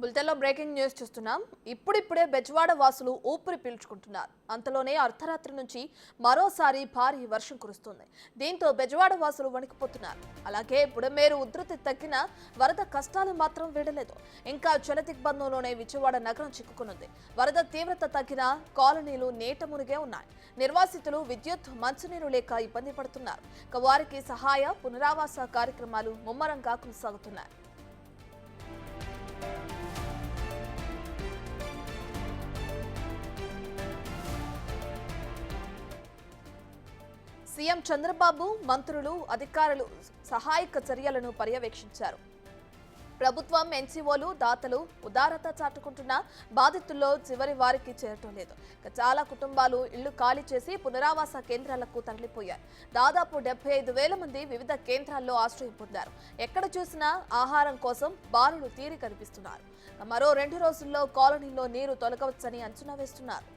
బులెటిన్లో breaking news చూస్తున్నాం. ఇప్పుడిప్పుడే బెజవాడ వాసులు ఊపిరి పీల్చుకుంటున్నారు. అంతలోనే అర్ధరాత్రి నుంచి మరోసారి భారీ వర్షం కురుస్తుంది. దీంతో బెజవాడ వాసులు వణికిపోతున్నారు. అలాగే బుడమేరు ఉధృతి తగ్గిన వరద కష్టాలు మాత్రం వీడలేదు. ఇంకా జల దిగ్బంధంలోనే విజయవాడ నగరం చిక్కుకునుంది. వరద తీవ్రత తగ్గిన కాలనీలు నేట మునిగే ఉన్నాయి. నిర్వాసితులు విద్యుత్ మంచినీరు లేక ఇబ్బంది పడుతున్నారు. ఇక వారికి సహాయ పునరావాస కార్యక్రమాలు ముమ్మరంగా కొనసాగుతున్నాయి. సీఎం చంద్రబాబు మంత్రులు అధికారులు సహాయక చర్యలను పర్యవేక్షించారు. ప్రభుత్వం ఎన్సీఓలు దాతలు ఉదారత చాటుకుంటున్న బాధితుల్లో చివరి వారికి చేరటం లేదు. చాలా కుటుంబాలు ఇళ్ళు ఖాళీ చేసి పునరావాస కేంద్రాలకు తరలిపోయారు దాదాపు డెబ్బై ఐదు వేల మంది వివిధ కేంద్రాల్లో ఆశ్రయం పొందారు. ఎక్కడ చూసినా ఆహారం కోసం బారులు తీరి కనిపిస్తున్నారు. మరో రెండు రోజుల్లో కాలనీలో నీరు తొలగవచ్చని అంచనా వేస్తున్నారు.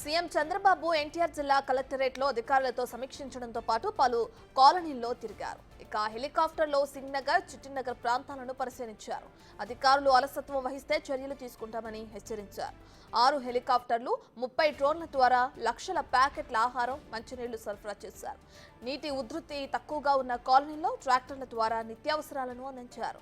సీఎం చంద్రబాబు ఎన్టీఆర్ జిల్లా కలెక్టరేట్లో అధికారులతో సమీక్షించడంతో పాటు పలు కాలనీల్లో తిరిగారు. ఇక హెలికాప్టర్లో సింగ్నగర్ చిట్టినగర్ ప్రాంతాలను పరిశీలించారు. అధికారులు అలసత్వం వహిస్తే చర్యలు తీసుకుంటామని హెచ్చరించారు. ఆరు హెలికాప్టర్లు ముప్పై డ్రోన్ల ద్వారా లక్షల ప్యాకెట్ల ఆహారం మంచినీళ్ళు సరఫరా చేశారు. నీటి ఉధృతి తక్కువగా ఉన్న కాలనీల్లో ట్రాక్టర్ల ద్వారా నిత్యావసరాలను అందించారు.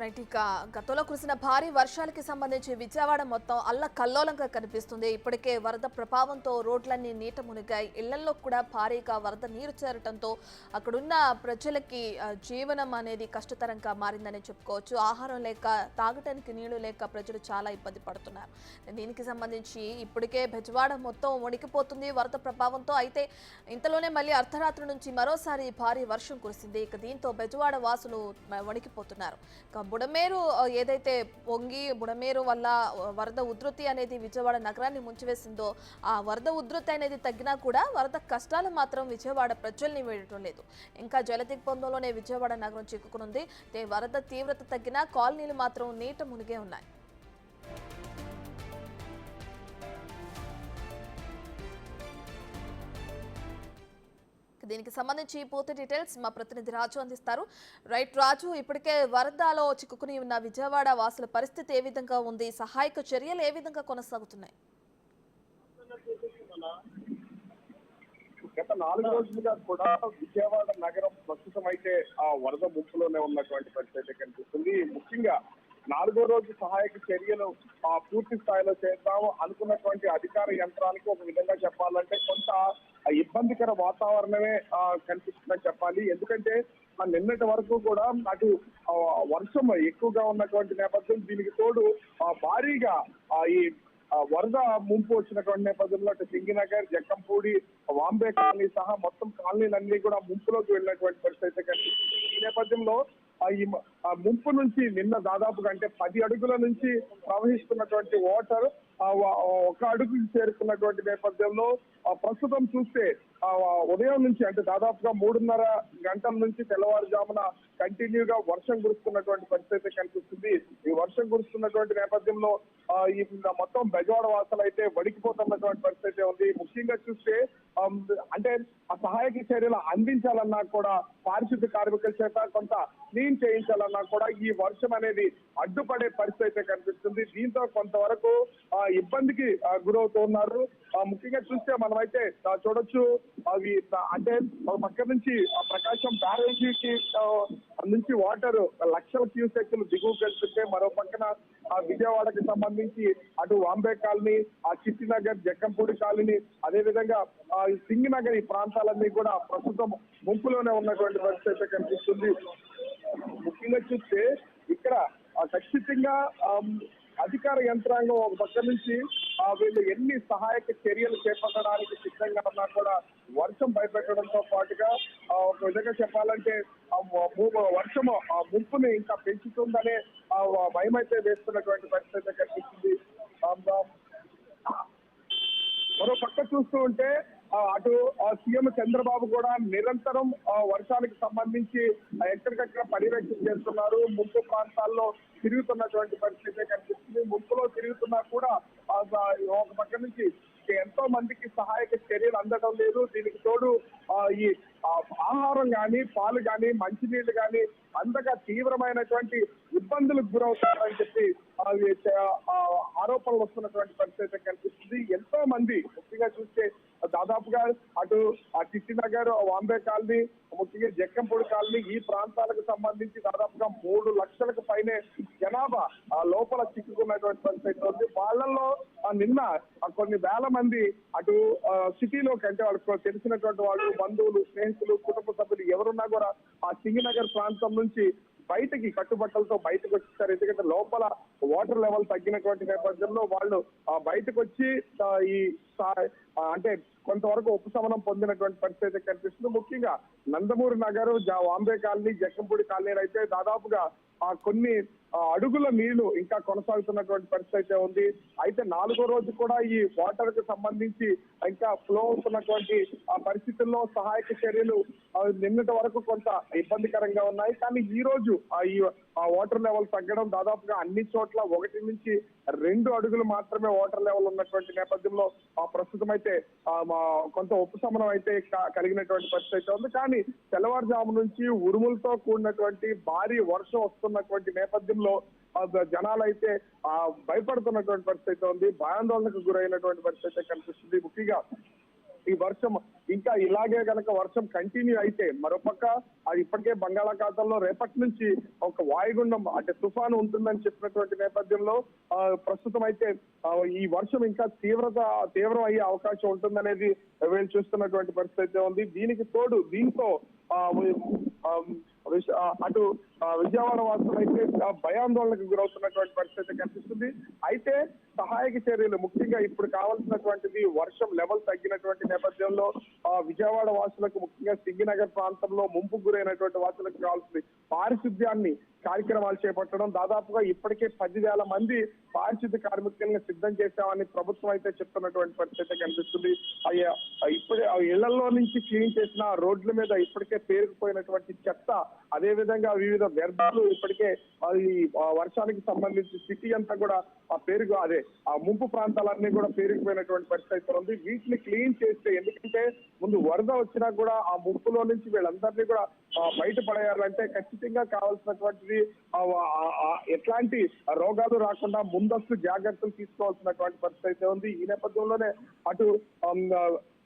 రైట్ ఇక గతంలో కురిసిన భారీ వర్షాలకి సంబంధించి విజయవాడ మొత్తం అల్ల కల్లోలంగా కనిపిస్తుంది. ఇప్పటికే వరద ప్రభావంతో రోడ్లన్నీ నీట మునిగాయి. ఇళ్ళలో కూడా భారీగా వరద నీరు చేరటంతో అక్కడున్న ప్రజలకి జీవనం అనేది కష్టతరంగా మారిందని చెప్పుకోవచ్చు. ఆహారం లేక తాగటానికి నీళ్ళు లేక ప్రజలు చాలా ఇబ్బంది పడుతున్నారు. దీనికి సంబంధించి ఇప్పటికే బెజవాడ మొత్తం వణికిపోతుంది వరద ప్రభావంతో. అయితే ఇంతలోనే మళ్ళీ అర్ధరాత్రి నుంచి మరోసారి భారీ వర్షం కురిసింది. ఇక దీంతో బెజవాడ వాసులు వణికిపోతున్నారు. బుడమేరు ఏదైతే పొంగి బుడమేరు వల్ల వరద ఉధృతి అనేది విజయవాడ నగరాన్ని ముంచివేసిందో ఆ వరద ఉధృతి అనేది తగ్గినా కూడా వరద కష్టాలు మాత్రం విజయవాడ ప్రజల్ని వేయటం లేదు. ఇంకా జలదిగ్బంధంలోనే విజయవాడ నగరం చిక్కుకునుంది. వరద తీవ్రత తగ్గినా కాలనీలు మాత్రం నీట మునిగే ఉన్నాయి. దీనికి సంబంధించి పూర్తి డీటెయిల్స్ మా ప్రతినిధి రాజు అందిస్తారు. రైట్ రాజు ఇప్పటికే వరదలో చిక్కుకుని ఉన్న విజయవాడ వాసుల పరిస్థితి ఏ విధంగా ఉంది? సహాయక చర్యలు ఏ విధంగా కొనసాగుతున్నాయి? గత నాలుగు రోజులుగా కూడా విజయవాడ నగరం ప్రస్తుతం అయితే ఆ వరద ముప్పులోనే ఉన్నటువంటి పరిస్థితి కనిపిస్తుంది. ముఖ్యంగా నాలుగో రోజు సహాయక చర్యలు పూర్తి స్థాయిలో చేద్దాము అనుకున్నటువంటి అధికార యంత్రానికి ఒక విధంగా చెప్పాలంటే కొంత ఇబ్బందికర వాతావరణమే కనిపిస్తుందని చెప్పాలి. ఎందుకంటే ఆ నిన్నటి వరకు కూడా అటు వర్షం ఎక్కువగా ఉన్నటువంటి నేపథ్యం దీనికి తోడు భారీగా ఆ, ఈ వరద ముంపు వచ్చినటువంటి నేపథ్యంలో అటు సింగినగర్ జక్కంపూడి వాంబే కాలనీ సహా మొత్తం కాలనీలన్నీ కూడా ముంపులోకి వెళ్ళినటువంటి పరిస్థితి అయితే కనిపిస్తుంది. ఈ నేపథ్యంలో ఆ ఈ ముంపు నుంచి నిన్న దాదాపుగా అంటే పది అడుగుల నుంచి ప్రవహిస్తున్నటువంటి వాటర్ ఒక అడుగుకి చేరుకున్నటువంటి నేపథ్యంలో ఆ ప్రస్తుతం చూస్తే ఉదయం నుంచి అంటే దాదాపుగా మూడున్నర గంటల నుంచి తెల్లవారుజామున కంటిన్యూగా వర్షం కురుస్తున్నటువంటి పరిస్థితి కనిపిస్తుంది. ఈ వర్షం కురుస్తున్నటువంటి నేపథ్యంలో ఈ మొత్తం బెజవాడ వాసులు అయితే వణికిపోతున్నటువంటి పరిస్థితి ఉంది. ముఖ్యంగా చూస్తే అంటే ఆ సహాయక చర్యలు అందించాలన్నా కూడా పారిశుద్ధ్య కార్మికుల చేత కొంత క్లీన్ చేయించాలన్నా కూడా ఈ వర్షం అనేది అడ్డుపడే పరిస్థితి అయితే కనిపిస్తుంది. దీంతో కొంతవరకు ఇబ్బందికి గురవుతున్నారు ఆ, ముఖ్యంగా చూస్తే మనమైతే చూడొచ్చు అవి అంటే పక్క నుంచి ఆ ప్రకాశం బ్యారేజీకి నుంచి వాటర్ లక్షల క్యూసెక్లు దిగువ వెళ్తుంటే మరో పక్కన ఆ విజయవాడకి సంబంధించి అటు వాంబే కాలనీ ఆ చిట్టినగర్ జక్కంపూడి కాలనీ అదేవిధంగా ఆ ఈ సింగ్ నగర్ ఈ ప్రాంతాలన్నీ కూడా ప్రస్తుతం ముంపులోనే ఉన్నటువంటి పరిస్థితి అయితే కనిపిస్తుంది. ముఖ్యంగా చూస్తే ఇక్కడ ఖచ్చితంగా అధికార యంత్రాంగం ఒక పక్క నుంచి వీళ్ళు ఎన్ని సహాయక చర్యలు చేపట్టడానికి సిద్ధంగా ఉన్నా కూడా వర్షం భయపెట్టడంతో పాటుగా ఒక విధంగా చెప్పాలంటే వర్షము ఆ ముంపుని ఇంకా పెంచుతుందనే భయమైతే భయం అయితే వేస్తున్నటువంటి పరిస్థితి కనిపిస్తుంది మరో పక్క చూస్తూ ఉంటే అటు సీఎం చంద్రబాబు కూడా నిరంతరం వర్షానికి సంబంధించి ఎక్కడికక్కడ పర్యవేక్షణ చేస్తున్నారు. ముంపు ప్రాంతాల్లో తిరుగుతున్నటువంటి పరిస్థితి కనిపిస్తుంది. ముంపులో తిరుగుతున్నా కూడా ఒక పక్క నుంచి ఎంతో మందికి సహాయక చర్యలు అందడం లేదు. దీనికి తోడు ఈ ఆహారం గాని పాలు గాని మంచినీళ్ళు గాని అంతగా తీవ్రమైనటువంటి ఇబ్బందులకు గురవుతున్నారని చెప్పి ఆరోపణలు వస్తున్నటువంటి పరిస్థితి కనిపిస్తుంది. ఎంతో మంది ముఖ్యంగా చూస్తే దాదాపుగా అటు ఆ టిట్టి నగర్ వాంబే కాలనీ ముఖ్యంగా జక్కంపూడి కాలనీ ఈ ప్రాంతాలకు సంబంధించి దాదాపుగా మూడు లక్షలకు పైనే జనాభా ఆ లోపల చిక్కుకున్నటువంటి పరిస్థితి ఉంది. వాళ్ళల్లో ఆ నిన్న కొన్ని వేల మంది అటు సిటీలో సిటీలోకి అంటే వాళ్ళకు తెలిసినటువంటి వాళ్ళు బంధువులు స్నేహితులు కుటుంబ ఎవరున్నా కూడా ఆ సింగనగర్ ప్రాంతం నుంచి బయటకి కట్టుబట్టలతో బయటకు వచ్చేసారు. ఎందుకంటే లోపల వాటర్ లెవెల్ తగ్గినటువంటి నేపథ్యంలో వాళ్ళు ఆ బయటకు వచ్చి ఈ అంటే కొంతవరకు ఉపశమనం పొందినటువంటి పరిస్థితి కనిపిస్తుంది. ముఖ్యంగా నందమూరి నగర్ జా- వాంబే కాలనీ జక్కంపూడి కాలనీలు అయితే దాదాపుగా ఆ కొన్ని అడుగుల నీళ్ళు ఇంకా కొనసాగుతున్నటువంటి పరిస్థితి అయితే ఉంది. అయితే నాలుగో రోజు కూడా ఈ వాటర్కు సంబంధించి ఇంకా ఫ్లో అవుతున్నటువంటి ఆ పరిస్థితుల్లో సహాయక చర్యలు నిన్నటి వరకు కొంత ఇబ్బందికరంగా ఉన్నాయి. కానీ ఈ రోజు ఆ ఈ వాటర్ లెవెల్ తగ్గడం దాదాపుగా అన్ని చోట్ల ఒకటి నుంచి రెండు అడుగులు మాత్రమే వాటర్ లెవెల్ ఉన్నటువంటి నేపథ్యంలో ఆ ప్రస్తుతం అయితే కొంత ఉపశమనం అయితే కలిగినటువంటి పరిస్థితి అయితే ఉంది. కానీ తెల్లవారుజాము నుంచి ఉరుములతో కూడినటువంటి భారీ వర్షం వస్తున్నటువంటి నేపథ్యం ఆ, జనాలు అయితే ఆ భయపడుతున్నటువంటి పరిస్థితి అయితే ఉంది భయాందోళనకు గురైనటువంటి పరిస్థితి కనిపిస్తుంది. ముఖ్యంగా ఈ వర్షం ఇంకా ఇలాగే గనక వర్షం కంటిన్యూ అయితే మరోపక్క అది ఇప్పటికే బంగాళాఖాతంలో రేపటి నుంచి ఒక వాయుగుండం అంటే తుఫాను ఉంటుందని చెప్పినటువంటి నేపథ్యంలో ఆ, ప్రస్తుతం అయితే ఈ వర్షం ఇంకా తీవ్రత తీవ్రం అయ్యే అవకాశం ఉంటుందనేది వీళ్ళు చూస్తున్నటువంటి పరిస్థితి అయితే ఉంది. దీనికి తోడు దీంతో అటు విజయవాడ వాసులు అయితే భయాందోళనకు గురవుతున్నటువంటి పరిస్థితి కనిపిస్తుంది. అయితే సహాయక చర్యలు ముఖ్యంగా ఇప్పుడు కావాల్సినటువంటిది వర్షం లెవెల్ తగ్గినటువంటి నేపథ్యంలో విజయవాడ వాసులకు ముఖ్యంగా సింగినగర్ ప్రాంతంలో ముంపు గురైనటువంటి వాసులకు కావాల్సింది పారిశుద్ధ్యాన్ని కార్యక్రమాలు చేపట్టడం దాదాపుగా ఇప్పటికే పదివేల మంది పారిశుద్ధ్య కార్మికులను సిద్ధం చేశామని ప్రభుత్వం అయితే చెప్తున్నటువంటి పరిస్థితి కనిపిస్తుంది. అయ్యా ఇప్పుడే ఆ ఇళ్ళలో నుంచి క్లీన్ చేసిన రోడ్ల మీద ఇప్పటికే పేరుకుపోయినటువంటి చెత్త అదే విధంగా వివిధ వ్యర్థాలు ఇప్పటికే ఈ వర్షానికి సంబంధించి సిటీ అంతా కూడా ఆ పేరుకు అదే ఆ ముంపు ప్రాంతాలన్నీ కూడా పేరుకుపోయినటువంటి పరిస్థితి అయితే ఉంది. వీటిని క్లీన్ చేస్తే ఎందుకంటే ముందు వరద వచ్చినా కూడా ఆ ముంపులో నుంచి వీళ్ళందరినీ కూడా బయటపడేయాలంటే ఖచ్చితంగా కావాల్సినటువంటిది ఎట్లాంటి రోగాలు రాకుండా ముందస్తు జాగ్రత్తలు తీసుకోవాల్సినటువంటి పరిస్థితి అయితే ఉంది. ఈ నేపథ్యంలోనే అటు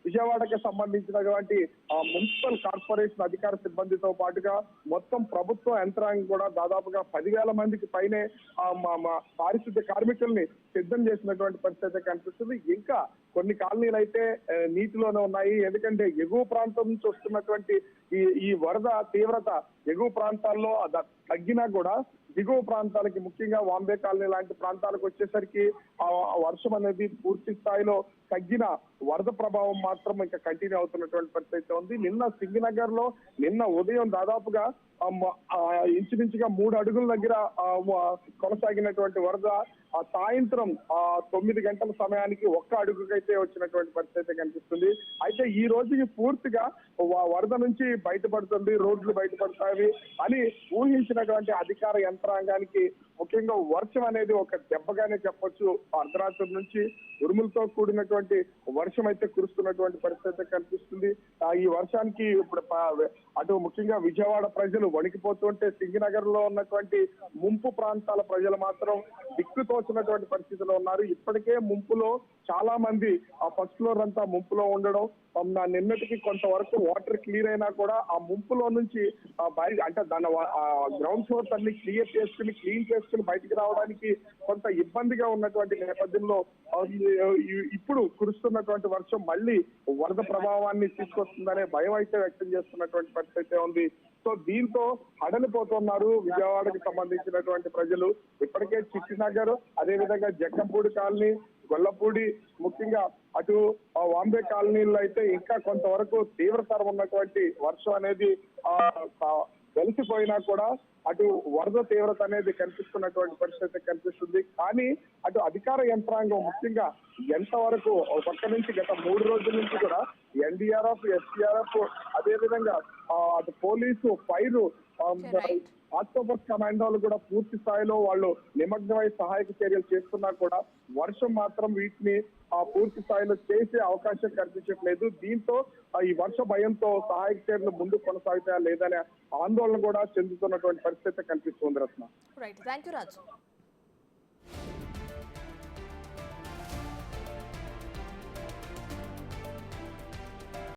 విజయవాడకి సంబంధించినటువంటి ఆ, మున్సిపల్ కార్పొరేషన్ అధికార సిబ్బందితో పాటుగా మొత్తం ప్రభుత్వ యంత్రాంగం కూడా దాదాపుగా పదివేల మందికి పైనే మా మా పారిశుద్ధ్య కార్మికుల్ని సిద్ధం చేసినటువంటి పరిస్థితి కనిపిస్తుంది. ఇంకా కొన్ని కాలనీలు అయితే నీటిలోనే ఉన్నాయి. ఎందుకంటే ఎగువ ప్రాంతం నుంచి వస్తున్నటువంటి ఈ ఈ వరద తీవ్రత ఎగువ ప్రాంతాల్లో తగ్గినా కూడా దిగువ ప్రాంతాలకి ముఖ్యంగా వాంబే కాలనీ లాంటి ప్రాంతాలకు వచ్చేసరికి ఆ వర్షం అనేది పూర్తి స్థాయిలో తగ్గిన వరద ప్రభావం మాత్రం ఇంకా కంటిన్యూ అవుతున్నటువంటి పరిస్థితి ఉంది. నిన్న సింగనగర్లో నిన్న ఉదయం దాదాపుగా ఇంచుమించుగా మూడు అడుగుల దగ్గర కొనసాగినటువంటి వరద ఆ సాయంత్రం ఆ తొమ్మిది గంటల సమయానికి ఒక్క అడుగుకైతే వచ్చినటువంటి పరిస్థితి అయితే కనిపిస్తుంది. అయితే ఈ రోజుకి పూర్తిగా వ- వరద నుంచి బయటపడుతుంది రోడ్లు బయటపడతాయి అని ఊహించినటువంటి అధికార యంత్రాంగానికి ముఖ్యంగా వర్షం అనేది ఒక దెబ్బగానే చెప్పొచ్చు. అర్ధరాత్రి నుంచి ఉరుములతో కూడినటువంటి వర్షం అయితే కురుస్తున్నటువంటి పరిస్థితి అయితే కనిపిస్తుంది. ఈ వర్షానికి ఇప్పుడు అటు ముఖ్యంగా విజయవాడ ప్రజలు వణికిపోతుంటే సింగనగర్లో ఉన్నటువంటి ముంపు ప్రాంతాల ప్రజలు మాత్రం దిక్కుతోచినటువంటి పరిస్థితిలో ఉన్నారు. ఇప్పటికే ముంపులో చాలా మంది ఆ ఫస్ట్ ఫ్లోర్ అంతా ముంపులో ఉండడం నా నిన్నటికి కొంతవరకు వాటర్ క్లియర్ అయినా కూడా ఆ ముంపులో నుంచి ఆ అంటే దాని గ్రౌండ్ ఫ్లోర్స్ అన్ని క్లియర్ చేసుకుని క్లీన్ చేసుకుని బయటికి రావడానికి కొంత ఇబ్బందిగా ఉన్నటువంటి నేపథ్యంలో ఇప్పుడు కురుస్తున్నటువంటి వర్షం మళ్ళీ వరద ప్రభావాన్ని తీసుకొస్తుందనే భయం అయితే వ్యక్తం చేస్తున్నటువంటి పరిస్థితి అయితే ఉంది. సో దీంతో హడలిపోతున్నారు విజయవాడకి సంబంధించినటువంటి ప్రజలు. ఇప్పటికే చిట్టినగర్ అదే విధంగా జక్కంపూడి కాలనీ గొల్లపూడి ముఖ్యంగా అటు వాంబే కాలనీలో అయితే ఇంకా కొంతవరకు తీవ్రతరం ఉన్నటువంటి వర్షం అనేది వెలిసిపోయినా కూడా అటు వరద తీవ్రత అనేది కనిపిస్తున్నటువంటి పరిస్థితి కనిపిస్తుంది. కానీ అటు అధికార యంత్రాంగం ముఖ్యంగా ఎంతవరకు పక్క నుంచి గత మూడు రోజుల నుంచి కూడా ఎన్డీఆర్ఎఫ్ ఎస్డీఆర్ఎఫ్ అదే విధంగా అటు పోలీసు ఫైర్ Right. ఆక్టోబస్ కమాండోలు కూడా పూర్తి స్థాయిలో వాళ్ళు నిమగ్నమై సహాయక చర్యలు చేస్తున్నా కూడా వర్షం మాత్రం వీటిని ఆ పూర్తి స్థాయిలో చేసే అవకాశం కనిపించట్లేదు దీంతో ఈ వర్ష భయంతో సహాయక చర్యలు ముందు కొనసాగుతాయా లేదనే ఆందోళన కూడా చెందుతున్నటువంటి పరిస్థితి కనిపిస్తుంది Ratna. Right thank you Raju